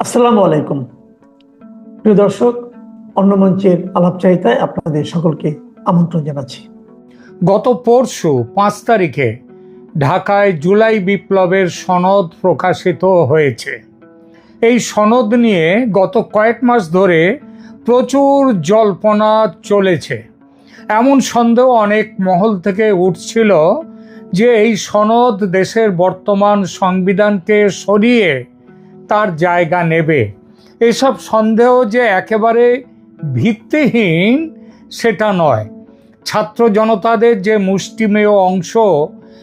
আসসালামু আলাইকুম। প্রিয় দর্শক, অন্য মঞ্চের আলাপচারিতায় আপনাদের সকলকে আমন্ত্রণ জানাচ্ছি। গত পরশু পাঁচ তারিখে ঢাকায় জুলাই বিপ্লবের সনদ প্রকাশিত হয়েছে। এই সনদ নিয়ে গত কয়েক মাস ধরে প্রচুর জল্পনা চলেছে। এমন সন্দেহ অনেক মহল থেকে উঠছিল যে এই সনদ দেশের বর্তমান সংবিধানকে সরিয়ে তার জায়গা নেবে। এসব সন্দেহ যে একেবারে ভিত্তিহীন, সেটা নয়। ছাত্র জনতাদের যে মুষ্টিমেয় অংশ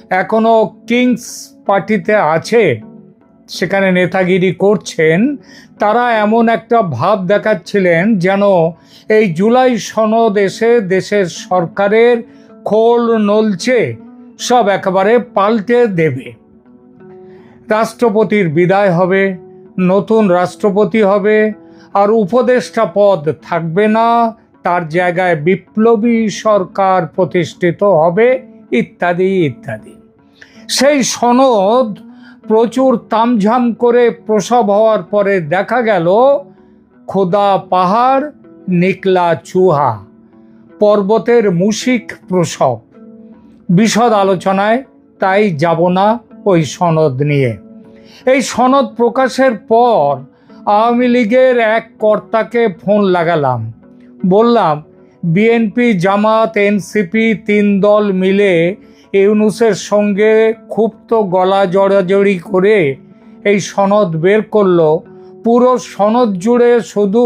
এখনও কিংস পার্টিতে আছে, সেখানে নেতাগিরি করছেন, তারা এমন একটা ভাব দেখাচ্ছিলেন যেন এই জুলাই সনদ এসে দেশের সরকারের খোল নলছে সব একেবারে পাল্টে দেবে। রাষ্ট্রপতির বিদায় হবে। নতুন রাষ্ট্রপতি হবে আর উপদেষ্টা পদ থাকবে না, তার জায়গায় বিপ্লবী সরকার প্রতিষ্ঠিত হবে, ইত্যাদি ইত্যাদি। সেই সনদ প্রচুর তামঝাম করে প্রসব হওয়ার পরে দেখা গেল, খোদা পাহাড়, নিকলা চুহা, পর্বতের মুশিক প্রসব। বিশদ আলোচনায় তাই যাব না ওই সনদ নিয়ে। এই সনদ প্রকাশের পর আওয়ামী লীগের এক কর্তাকে ফোন লাগালাম। বললাম, বিএনপি, জামাত, এনসিপি তিন দল মিলে ইউনুসের সঙ্গে ক্ষুব্ধ গলা জড়াজড়ি করে এই সনদ বের করল। পুরো সনদ জুড়ে শুধু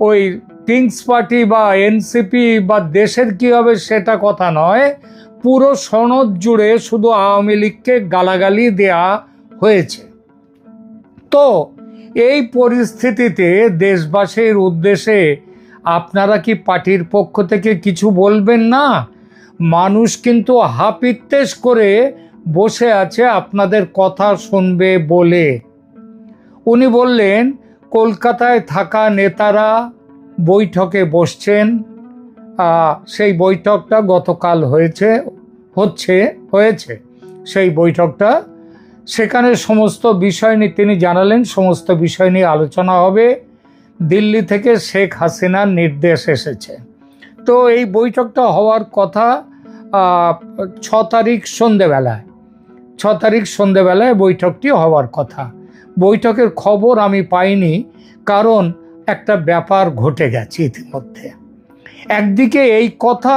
ওই কিংস পার্টি বা এনসিপি বা দেশের কী হবে সেটা কথা নয়, পুরো সনদ জুড়ে শুধু আওয়ামী লীগকে গালাগালি দেয়া হয়েছে। তো এই পরিস্থিতিতে দেশবাসীর উদ্দেশ্যে আপনারা কি পার্টির পক্ষ থেকে কিছু বলবেন না? মানুষ কিন্তু হাপিত্তেশ করে বসে আছে আপনাদের কথা শুনবে বলে। উনি বললেন, কলকাতায় থাকা নেতারা বৈঠকে বসছেন। সেই বৈঠকটা গতকাল হয়েছে, হচ্ছে, হয়েছে। সেই বৈঠকটা সেখানে সমস্ত বিষয় নিয়ে তিনি জানালেন, সমস্ত বিষয় নিয়ে আলোচনা হবে। দিল্লি থেকে শেখ হাসিনার নির্দেশ এসেছে। তো এই বৈঠকটা হওয়ার কথা ছ তারিখ সন্ধেবেলায়, ছ তারিখ সন্ধেবেলায় বৈঠকটি হওয়ার কথা। বৈঠকের খবর আমি পাইনি, কারণ একটা ব্যাপার ঘটে গেছে ইতিমধ্যে। একদিকে এই কথা,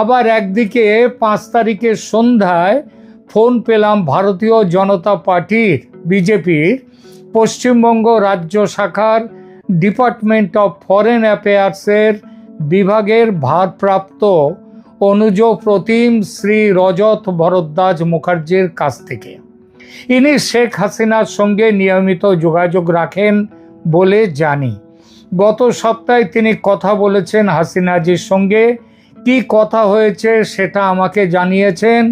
আবার একদিকে পাঁচ তারিখের সন্ধ্যায় ফোন পেলাম ভারতীয় জনতা পার্টির বিজেপির পশ্চিমবঙ্গ রাজ্য শাখার ডিপার্টমেন্ট অফ ফরেন অ্যাফেয়ার্সের বিভাগের ভারপ্রাপ্ত অনুজ প্রতিম শ্রী রজত ভরদ্বাজ মুখার্জির কাছ থেকে। ইনি শেখ হাসিনার সঙ্গে নিয়মিত যোগাযোগ রাখেন বলে জানি। গত সপ্তাহে তিনি কথা বলেছেন হাসিনাজির সঙ্গে। কি কথা হয়েছে সেটা আমাকে জানিয়েছেন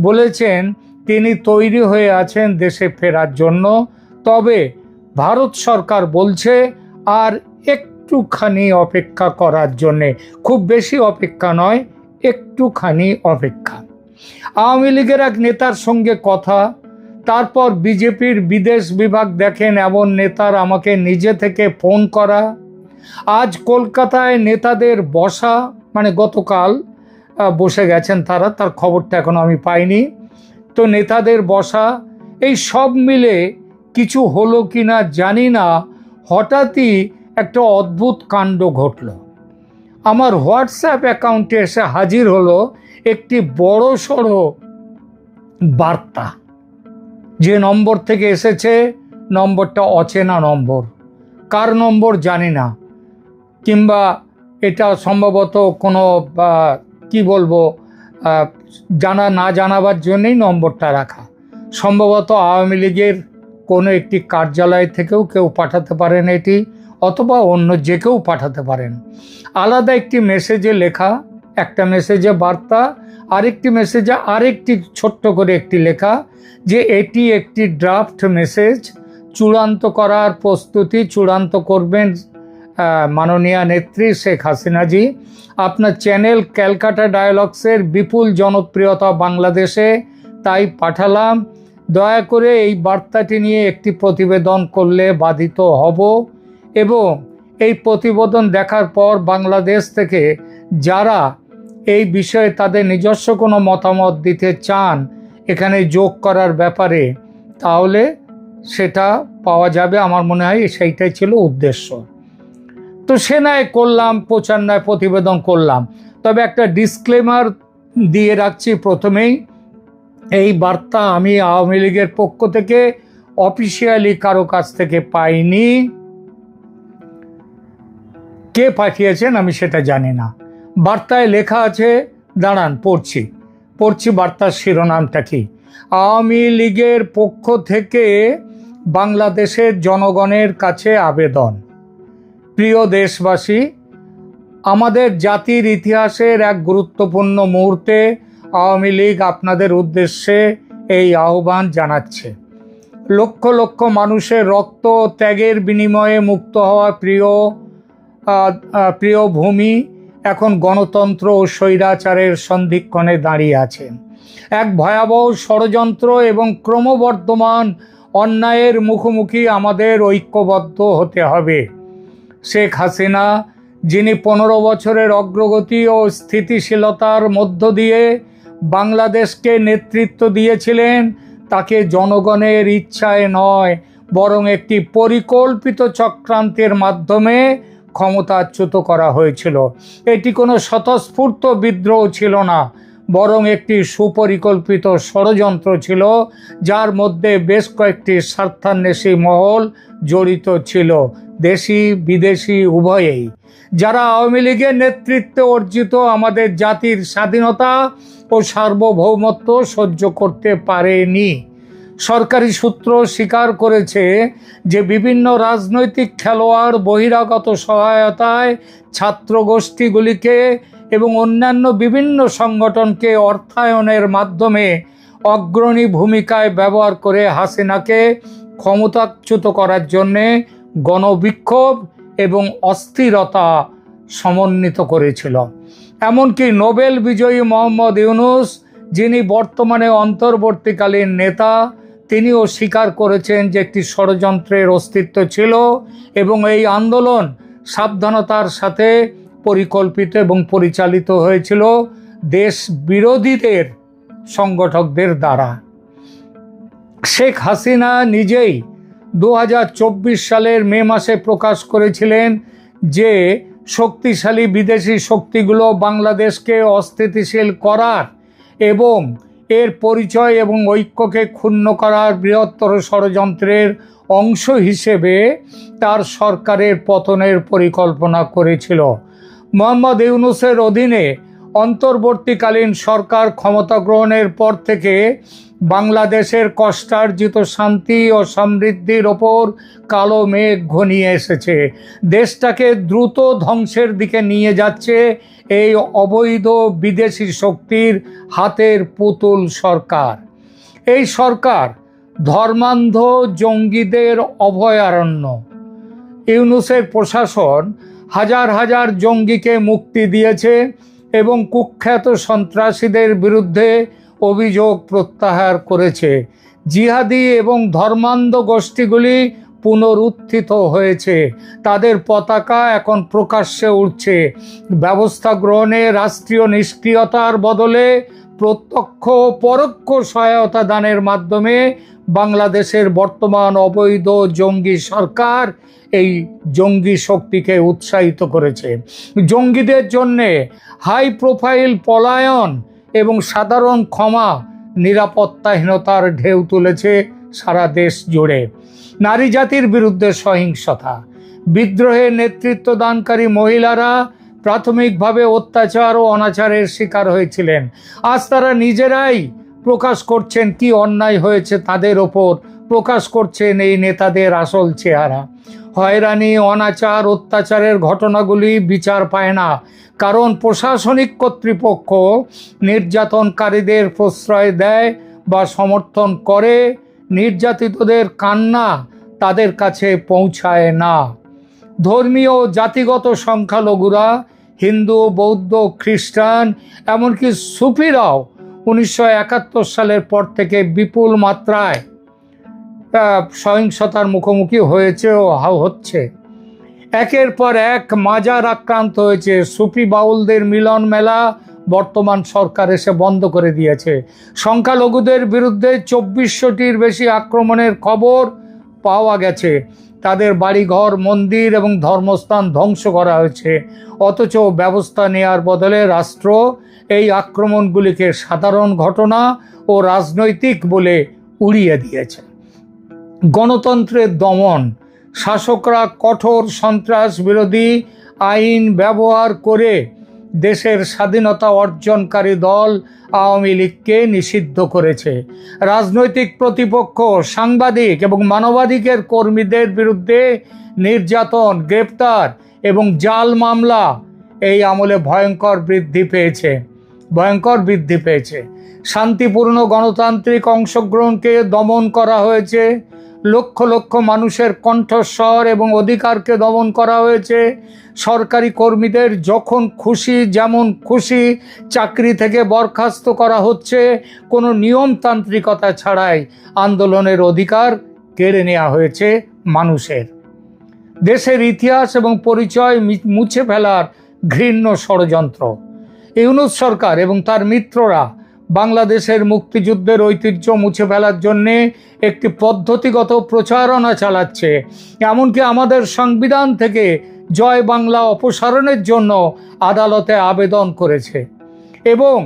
বলেছেন, তিনি তৈরি হয়ে আছেন দেশে ফেরার জন্য। তবে ভারত সরকার বলছে, আর একটুখানি অপেক্ষা করার জন্যে। খুব বেশি অপেক্ষা নয়, একটুখানি অপেক্ষা। আওয়ামী লীগের এক নেতার সঙ্গে কথা, তারপর বিজেপির বিদেশ বিভাগ দেখেন এমন নেতার আমাকে নিজে থেকে ফোন করা। আজ কলকাতায় নেতাদের বসা মানে গতকাল বসে গেছেন তারা, তার খবরটা এখনও আমি পাইনি। তো নেতাদের বসা, এই সব মিলে কিছু হলো কি না জানি না, হঠাৎই একটা অদ্ভুত কাণ্ড ঘটল। আমার হোয়াটসঅ্যাপ অ্যাকাউন্টে এসে হাজির হলো একটি বড় সড়ো বার্তা। যে নম্বর থেকে এসেছে, নম্বরটা অচেনা নম্বর। কার নম্বর জানি না, কিংবা এটা সম্ভবত কোনো কি বলব জানা না জানাবার জন্যই নম্বরটা রাখা। সম্ভবত আওয়ামী লীগের কোনো একটি কার্যালয় থেকেও কেউ পাঠাতে পারেন এটি, অথবা অন্য যে কেউ পাঠাতে পারেন। আলাদা একটি মেসেজে লেখা, একটা মেসেজে বার্তা, আরেকটি মেসেজে আরেকটি ছোট্ট করে একটি লেখা যে এটি একটি ড্রাফট মেসেজ চূড়ান্ত করার প্রস্তুতি চূড়ান্ত করবেন মাননীয় নেত্রী শেখ হাসিনাজি আপনার চ্যানেল ক্যালকাটা ডায়ালগসের বিপুল জনপ্রিয়তা বাংলাদেশে তাই পাঠালাম। দয়া করে এই বার্তাটি নিয়ে একটি প্রতিবেদন করলে বাধিত হব এবং এই প্রতিবেদন দেখার পর বাংলাদেশ থেকে যারা এই বিষয়ে তাদের নিজস্ব কোনো মতামত দিতে চান, এখানে যোগ করার ব্যাপারে, তাহলে সেটা পাওয়া যাবে। আমার মনে হয় সেইটাই ছিল উদ্দেশ্য। তো সে নয় করলাম, প্রচার নয় প্রতিবেদন করলাম। তবে একটা ডিসক্লেমার দিয়ে রাখছি প্রথমেই। এই বার্তা আমি আওয়ামী লীগের পক্ষ থেকে অফিসিয়ালি কারও কাছ থেকে পাইনি। কে পাঠিয়েছেন আমি সেটা জানি না। বার্তায় লেখা আছে, দাঁড়ান, পড়ছি। পড়ছি বার্তার শিরোনামটা কি? আওয়ামী লীগের পক্ষ থেকে বাংলাদেশের জনগণের কাছে আবেদন। প্রিয় দেশবাসী, আমাদের জাতির ইতিহাসের এক গুরুত্বপূর্ণ মুহূর্তে আওয়ামী লীগ আপনাদের উদ্দেশ্যে এই আহ্বান জানাচ্ছে। লক্ষ লক্ষ মানুষের রক্ত ত্যাগের বিনিময়ে মুক্ত হওয়া প্রিয় প্রিয় ভূমি এখন গণতন্ত্র ও স্বৈরাচারের সন্ধিক্ষণে দাঁড়িয়ে আছে। এক ভয়াবহ ষড়যন্ত্র এবং ক্রমবর্ধমান অন্যায়ের মুখোমুখি আমাদের ঐক্যবদ্ধ হতে হবে। শেখ হাসিনা, যিনি পনেরো বছরের অগ্রগতি ও স্থিতিশীলতার মধ্য দিয়ে বাংলাদেশকে নেতৃত্ব দিয়েছিলেন, তাকে জনগণের ইচ্ছায় নয়, বরং একটি পরিকল্পিত চক্রান্তের মাধ্যমে ক্ষমতাচ্যুত করা হয়েছিল। এটি কোনো স্বতঃস্ফূর্ত বিদ্রোহ ছিল না, বরং একটি সুপরিকল্পিত ষড়যন্ত্র ছিল, যার মধ্যে বেশ কয়েকটি স্বার্থান্বেষী মহল জড়িত ছিল। দেশি বিদেশি উভয়েই। যারা আওয়ামী লীগের নেতৃত্বে অর্জিত আমাদের জাতির স্বাধীনতা ও সার্বভৌমত্ব সহ্য করতে পারেনি। সরকারি সূত্র স্বীকার করেছে যে বিভিন্ন রাজনৈতিক খেলোয়াড় বহিরাগত সহায়তায় ছাত্র গোষ্ঠীগুলিকে এবং অন্যান্য বিভিন্ন সংগঠনকে অর্থায়নের মাধ্যমে অগ্রণী ভূমিকায় ব্যবহার করে হাসিনাকে ক্ষমতাচ্যুত করার জন্যে গণবিক্ষোভ এবং অস্থিরতা সমন্বিত করেছিল। এমনকি নোবেল বিজয়ী মোহাম্মদ ইউনুস, যিনি বর্তমানে অন্তর্বর্তীকালীন নেতা, তিনিও স্বীকার করেছেন যে একটি ষড়যন্ত্রের অস্তিত্ব ছিল এবং এই আন্দোলন সাবধানতার সাথে পরিকল্পিত এবং পরিচালিত হয়েছিল দেশ বিরোধীদের সংগঠকদের দ্বারা। শেখ হাসিনা নিজেই দু হাজার চব্বিশ সালের মে মাসে প্রকাশ করেছিলেন যে শক্তিশালী বিদেশি শক্তিগুলো বাংলাদেশকে অস্থিতিশীল করার এবং এর পরিচয় এবং ঐক্যকে ক্ষুণ্ণ করার বৃহত্তর ষড়যন্ত্রের অংশ হিসেবে তার সরকারের পতনের পরিকল্পনা করেছিল। মোহাম্মদ ইউনুসের অধীনে অন্তর্বর্তীকালীন সরকার ক্ষমতা গ্রহণের পর থেকে বাংলাদেশের কষ্টার্জিত শান্তি ও সমৃদ্ধির ওপর কালো মেঘ ঘনিয়ে এসেছে। দেশটাকে দ্রুত ধ্বংসের দিকে নিয়ে যাচ্ছে এই অবৈধ বিদেশি শক্তির হাতের পুতুল সরকার। এই সরকার ধর্মান্ধ জঙ্গিদের অভয়ারণ্য। ইউনুসের প্রশাসন হাজার হাজার জঙ্গিকে মুক্তি দিয়েছে এবং কুখ্যাত সন্ত্রাসীদের বিরুদ্ধে অভিযোগ প্রত্যাহার করেছে। জিহাদি এবং ধর্মান্ধ গোষ্ঠীগুলি পুনরুত্থিত হয়েছে। তাদের পতাকা এখন প্রকাশ্যে উঠছে। ব্যবস্থা গ্রহণে রাষ্ট্রীয় নিষ্ক্রিয়তার বদলে প্রত্যক্ষ পরোক্ষ সহায়তা দানের মাধ্যমে বাংলাদেশের বর্তমান অবৈধ জঙ্গি সরকার এই জঙ্গি শক্তিকে উৎসাহিত করেছে। জঙ্গিদের জন্যে হাই প্রোফাইল পলায়ন এবং সাধারণ ক্ষমা, নিরাপত্তাহীনতার ঢেউ তুলেছে সারা দেশ জুড়ে। নারী জাতির বিরুদ্ধে সহিংসতা। বিদ্রোহে নেতৃত্ব দানকারী মহিলারা প্রাথমিকভাবে অত্যাচার ও অনাচারের শিকার হয়েছিলেন। আজ তারা নিজেরাই প্রকাশ করছেন কি অন্যায় হয়েছে তাদের ওপর প্রকাশ করছেন এই নেতাদের আসল চেহারা। হয়রানি, অনাচার, অত্যাচারের ঘটনাগুলি বিচার পায় না। কারণ প্রশাসনিক কর্তৃপক্ষ নির্যাতনকারীদের প্রশ্রয় দেয় বা সমর্থন করে, নির্যাতিতদের কান্না তাদের কাছে পৌঁছায় না। ধর্মীয়, জাতিগত সংখ্যালঘুরা, হিন্দু, বৌদ্ধ, খ্রিস্টান, এমনকি সুফিরাও উনিশশো একাত্তর সালের পর থেকে বিপুল মাত্রায় সহিংসতার মুখোমুখি হয়েছে ও হচ্ছে। একের পর এক মাজার আক্রান্ত হয়েছে। সুফি বাউলদের মিলন মেলা বর্তমান সরকার এসে বন্ধ করে দিয়েছে। সংখ্যালঘুদের বিরুদ্ধে চব্বিশশোটির বেশি আক্রমণের খবর পাওয়া গেছে। তাদের বাড়িঘর, মন্দির এবং ধর্মস্থান ধ্বংস করা হয়েছে। অথচ ব্যবস্থা নেয়ার বদলে রাষ্ট্র এই আক্রমণগুলিকে সাধারণ ঘটনা ও রাজনৈতিক বলে উড়িয়ে দিয়েছে। গণতন্ত্রের দমন। শাসকরা কঠোর সন্ত্রাস বিরোধী আইন ব্যবহার করে দেশের স্বাধীনতা অর্জনকারী দল আওয়ামী লীগকে নিষিদ্ধ করেছে। রাজনৈতিক প্রতিপক্ষ, সাংবাদিক এবং মানবাধিকের কর্মীদের বিরুদ্ধে নির্যাতন, গ্রেপ্তার এবং জাল মামলা এই আমলে ভয়ঙ্কর বৃদ্ধি পেয়েছে। ভয়ঙ্কর বৃদ্ধি পেয়েছে। শান্তিপূর্ণ গণতান্ত্রিক অংশগ্রহণকে দমন করা হয়েছে। লক্ষ লক্ষ মানুষের কণ্ঠস্বর এবং অধিকারকে দমন করা হয়েছে। সরকারি কর্মীদের যখন খুশি, যেমন খুশি চাকরি থেকে বরখাস্ত করা হচ্ছে, কোনো নিয়মতান্ত্রিকতা ছাড়াই আন্দোলনের অধিকার কেড়ে নেওয়া হয়েছে মানুষের। দেশের ইতিহাস এবং পরিচয় মুছে ফেলার ঘৃণ্য ষড়যন্ত্র। ইউনুস সরকার এবং তার মিত্ররা বাংলাদেশের মুক্তিযুদ্ধের ঐতিহ্য মুছে ফেলার জন্যে একটি পদ্ধতিগত প্রচারণা চালাচ্ছে। এমনকি আমাদের সংবিধান থেকে জয় বাংলা অপসারণের জন্য আদালতে আবেদন করেছে এবং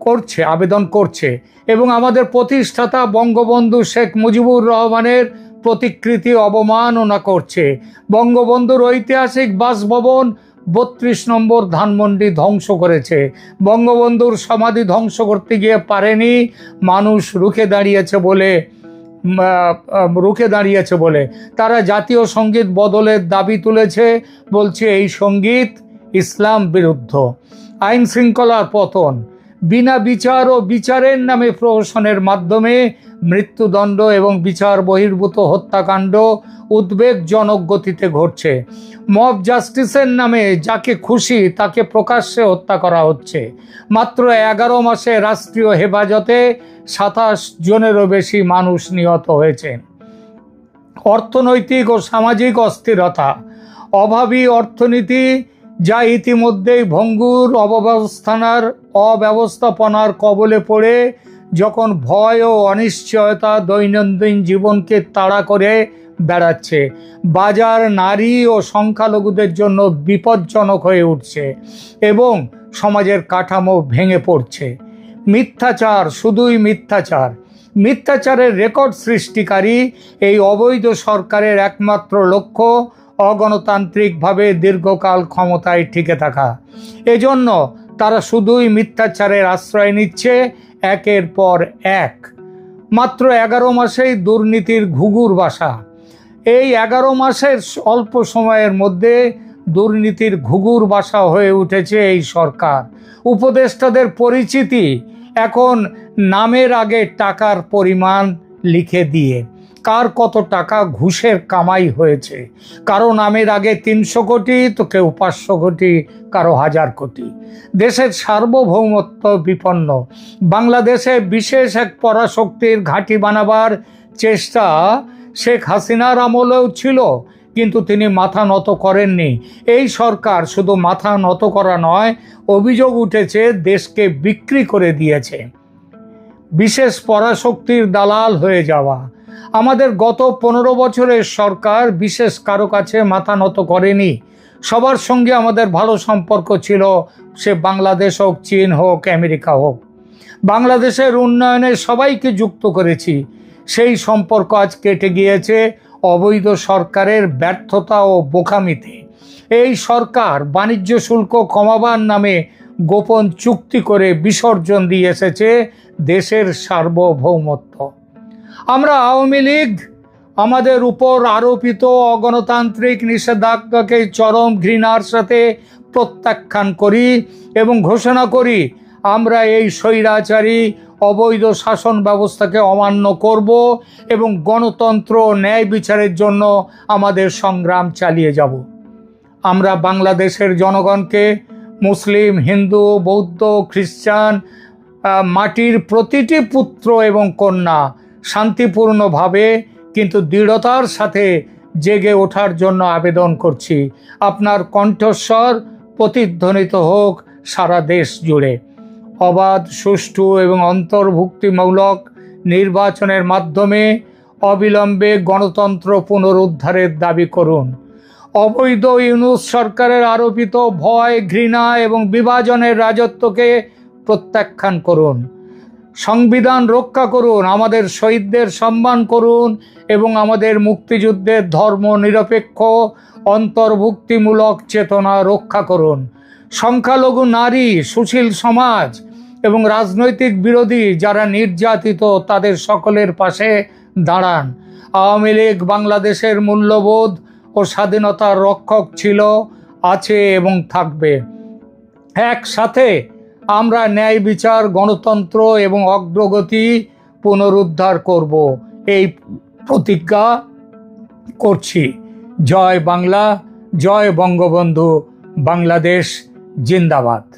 করছে, আবেদন করছে এবং আমাদের প্রতিষ্ঠাতা বঙ্গবন্ধু শেখ মুজিবুর রহমানের প্রতিকৃতি অবমাননা করছে। বঙ্গবন্ধুর ঐতিহাসিক বাসভবন বত্রিশ নম্বর ধানমন্ডি ধ্বংস করেছে। বঙ্গবন্ধুর সমাধি ধ্বংস করতে গিয়ে পারেনি, মানুষ রুখে দাঁড়িয়েছে বলে রুখে দাঁড়িয়েছে বলে। তারা জাতীয় সংগীত বদলের দাবি তুলেছে, বলছে এই সংগীত ইসলাম বিরুদ্ধ। আইন শৃঙ্খলার পতন। বিনা বিচার ও বিচারের নামে প্রহসনের মাধ্যমে মৃত্যুদণ্ড এবং বিচার বহির্ভূত হত্যাকাণ্ড উদ্বেগজনক গতিতে ঘটছে। মব জাস্টিসের নামে যাকে খুশি তাকে প্রকাশ্যে হত্যা করা হচ্ছে। মাত্র এগারো মাসে রাষ্ট্রীয় হেফাজতে সাতাশ জনেরও বেশি মানুষ নিহত হয়েছেন অর্থনৈতিক ও সামাজিক অস্থিরতা, অভাবী অর্থনীতি যা ইতিমধ্যেই ভঙ্গুর অব্যবস্থানার অব্যবস্থাপনার কবলে পড়ে, যখন ভয় ও অনিশ্চয়তা দৈনন্দিন জীবনকে তাড়া করে বেড়াচ্ছে। বাজার, নারী ও সংখ্যালঘুদের জন্য বিপজ্জনক হয়ে উঠছে এবং সমাজের কাঠামো ভেঙে পড়ছে। মিথ্যাচার, শুধুই মিথ্যাচার। মিথ্যাচারের রেকর্ড সৃষ্টিকারী এই অবৈধ সরকারের একমাত্র লক্ষ্য অগণতান্ত্রিকভাবে দীর্ঘকাল ক্ষমতায় টিকে থাকা। এজন্য তারা শুধুই মিথ্যাচারের আশ্রয় নিচ্ছে, একের পর এক। মাত্র এগারো মাসেই দুর্নীতির ঘুঘুর বাসা। এই এগারো মাসের অল্প সময়ের মধ্যে দুর্নীতির ঘুঘুর বাসা হয়ে উঠেছে এই সরকার। উপদেষ্টাদের পরিচিতি এখন নামের আগে টাকার পরিমাণ লিখে দিয়ে। কার কত টাকা ঘুষের কামাই হয়েছে? কারও নামের আগে তিনশো কোটি, তো কেউ পাঁচশো কোটি, কারও হাজার কোটি। দেশের সার্বভৌমত্ব বিপন্ন। বাংলাদেশে বিশেষ এক পরাশক্তির ঘাঁটি বানাবার চেষ্টা শেখ হাসিনার আমলেও ছিল, কিন্তু তিনি মাথা নত করেননি। এই সরকার শুধু মাথা নত করা নয়, অভিযোগ উঠেছে দেশকে বিক্রি করে দিয়েছে। বিশেষ পরাশক্তির দালাল হয়ে যাওয়া। আমাদের গত পনেরো বছরের সরকার বিশেষ কারও কাছে মাথা নত করেনি। সবার সঙ্গে আমাদের ভালো সম্পর্ক ছিল, সে বাংলাদেশ হোক, চীন হোক, আমেরিকা হোক। বাংলাদেশের উন্নয়নে সবাইকে যুক্ত করেছি। সেই সম্পর্ক আজ কেটে গিয়েছে অবৈধ সরকারের ব্যর্থতা ও বোকামিতে। এই সরকার বাণিজ্য শুল্ক কমাবার নামে গোপন চুক্তি করে বিসর্জন দিয়ে এসেছে দেশের সার্বভৌমত্ব। আমরা আওয়ামী লীগ, আমাদের উপর আরোপিত অগণতান্ত্রিক নিষেধাজ্ঞাকে চরম ঘৃণার সাথে প্রত্যাখ্যান করি এবং ঘোষণা করি, আমরা এই স্বৈরাচারী অবৈধ শাসন ব্যবস্থাকে অমান্য করব এবং গণতন্ত্র ন্যায় বিচারের জন্য আমাদের সংগ্রাম চালিয়ে যাব। আমরা বাংলাদেশের জনগণকে, মুসলিম, হিন্দু, বৌদ্ধ, খ্রিস্টান মাটির প্রতিটি পুত্র এবং কন্যা শান্তিপূর্ণভাবে, কিন্তু দৃঢ়তার সাথে জেগে ওঠার জন্য আবেদন করছি। আপনার কণ্ঠস্বর প্রতিধ্বনিত হোক সারা দেশ জুড়ে। অবাধ, সুষ্ঠু এবং অন্তর্ভুক্তিমূলক নির্বাচনের মাধ্যমে অবিলম্বে গণতন্ত্র পুনরুদ্ধারের দাবি করুন। অবৈধ ইউনুস সরকারের আরোপিত ভয়, ঘৃণা এবং বিভাজনের রাজত্বকে প্রত্যাখ্যান করুন। সংবিধান রক্ষা করুন, আমাদের শহীদদের সম্মান করুন এবং আমাদের মুক্তিযুদ্ধের ধর্ম নিরপেক্ষ, অন্তর্ভুক্তিমূলক চেতনা রক্ষা করুন। সংখ্যালঘু নারী, সুশীল সমাজ এবং রাজনৈতিক বিরোধী যারা নির্যাতিত, তাদের সকলের পাশে দাঁড়ান। আওয়ামী লীগ বাংলাদেশের মূল্যবোধ ও স্বাধীনতার রক্ষক ছিল, আছে এবং থাকবে। একসাথে আমরা ন্যায় বিচার, গণতন্ত্র এবং অগ্রগতি পুনরুদ্ধার করব। এই প্রতিজ্ঞা করছি। জয় বাংলা, জয় বঙ্গবন্ধু, বাংলাদেশ জিন্দাবাদ।